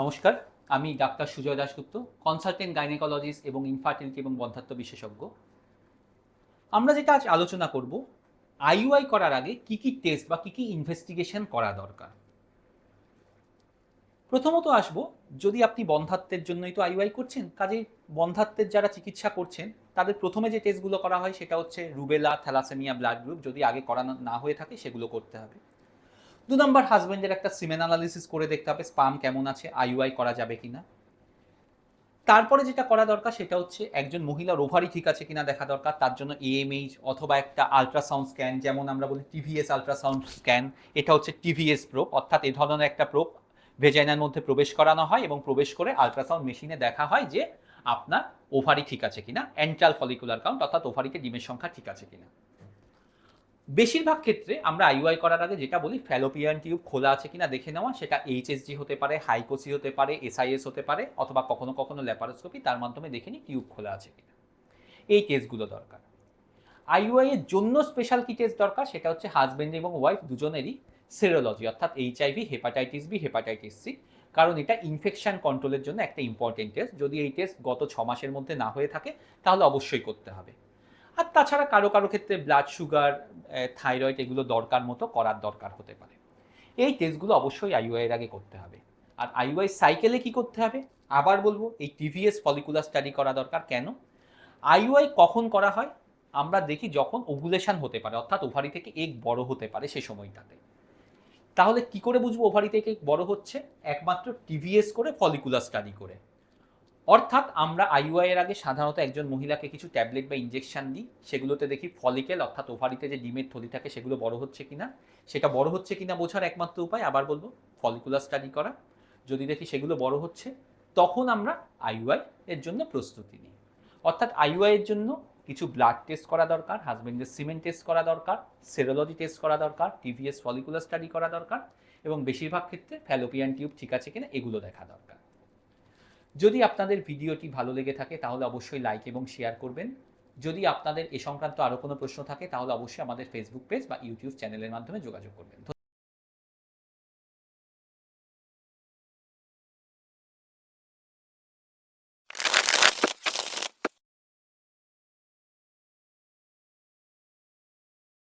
নমস্কার, আমি doctor Sujoy Dasgupta consultant gynaecologist এবং ইনফার্টিলিটি এবং বন্ধাত্ম বিশেষজ্ঞ। আমরা যেটা আজ আলোচনা করব আইইউআই করার আগে কি কি টেস্ট বা কি কি ইনভেস্টিগেশন করা দরকার। প্রথমত আসব, যদি আপনি বন্ধাত্বের জন্যই তো আইইউআই করছেন কাজে বন্ধাত্বের যারা চিকিৎসা করছেন, তাদের প্রথমে যে টেস্টগুলো করা হয় সেটা হচ্ছে রুবেলা থ্যালাসেমিয়া ব্লাড গ্রুপ যদি আগে করানো না হয়ে থাকে সেগুলো করতে হবে। দু নম্বর হাজবেন্ডের একটা সিমেন অ্যানালিসিস করে দেখতে হবে স্পাম কেমন আছে আইইউআই করা যাবে কিনা। তারপরে যেটা করা দরকার সেটা হচ্ছে একজন মহিলার ওভারি ঠিক আছে কিনা দেখা দরকার, তার জন্য এএমএইচ অথবা একটা আলট্রাসাউন্ড স্ক্যান যেমন আমরা বলি টিভিএস আলট্রাসাউন্ড স্ক্যান এটা হচ্ছে টিভিএস প্রোপ অর্থাৎ এ ধরনের একটা প্রোপ ভেজাইনার মধ্যে প্রবেশ করানো হয় এবং প্রবেশ করে আলট্রাসাউন্ড মেশিনে দেখা হয় যে আপনার ওভারি ঠিক আছে কিনা অ্যান্টাল ফলিকুলার কাউন্ট অর্থাৎ ওভারিতে ডিমের সংখ্যা ঠিক আছে কিনা। বেশিরভাগ ক্ষেত্রে আমরা আইওআই করার আগে যেটা বলি, ফ্যালোপিয়ান টিউব খোলা আছে কিনা দেখে নেওয়া, সেটা এইচএসজি হতে পারে হাইকোসি হতে পারে এসআইএস হতে পারে, অথবা কখনো কখনো ল্যাপারোস্কোপি তার মাধ্যমে দেখে নিই টিউব খোলা আছে কিনা। এই কেসগুলো দরকার। আইওআই এর জন্য স্পেশাল কি টেস্ট দরকার? সেটা হচ্ছে হাজবেন্ড এবং ওয়াইফ দুজনেরই সেরোলজি অর্থাৎ HIV hepatitis B hepatitis C কারণ এটা ইনফেকশন কন্ট্রোলের জন্য একটা ইম্পর্টেন্ট টেস্ট যদি এই টেস্ট গত ছ মাসের মধ্যে না হয়ে থাকে, তাহলে অবশ্যই করতে হবে। আর তাছাড়া কারও কারও ক্ষেত্রে ব্লাড সুগার থাইরয়েড এগুলো দরকার মতো করার দরকার হতে পারে। এই টেস্টগুলো অবশ্যই আইওআই এর আগে করতে হবে। আর আইওআই সাইকেলে কি করতে হবে? আবার বলব, এই টিভিএস ফলিকুলার স্টাডি করা দরকার। কেন? আইওআই কখন করা হয়? আমরা দেখি যখন ওভুলেশন হতে পারে, অর্থাৎ ওভারি থেকে এক বড় হতে পারে সে সময়টাতে। তাহলে কি করে বুঝব ওভারি থেকে বড় হচ্ছে? একমাত্র টিভিএস করে ফলিকুলার স্টাডি করে। অর্থাৎ আমরা আইওআই এর আগে সাধারণত একজন মহিলাকে কিছু ট্যাবলেট বা ইঞ্জেকশন দিই, সেগুলোতে দেখি ফলিকেল অর্থাৎ ওভারিতে যে ডিমের থলি থাকে সেগুলো বড় হচ্ছে কিনা, সেটা বড় হচ্ছে কিনা বোঝার একমাত্র উপায় আবার বলব ফলিকুলার স্টাডি করা। যদি দেখি সেগুলো বড় হচ্ছে, তখন আমরা আইওআই এর জন্য প্রস্তুতি নিই। অর্থাৎ আইওআই এর জন্য কিছু ব্লাড টেস্ট করা দরকার হাজবেন্ডের সিমেন্ট টেস্ট করা দরকার সেরোলজি টেস্ট করা দরকার টিভিএস ফলিকুলার স্টাডি করা দরকার, এবং বেশিরভাগ ক্ষেত্রে ফ্যালোপিয়ান টিউব ঠিক আছে কিনা এগুলো দেখা দরকার। যদি আপনাদের ভিডিওটি ভালো লেগে থাকে, তাহলে অবশ্যই লাইক এবং শেয়ার করবেন। যদি আপনাদের এ সংক্রান্ত আরও কোনো প্রশ্ন থাকে, তাহলে অবশ্যই আমাদের ফেসবুক পেজ বা ইউটিউব চ্যানেলের মাধ্যমে যোগাযোগ করবেন।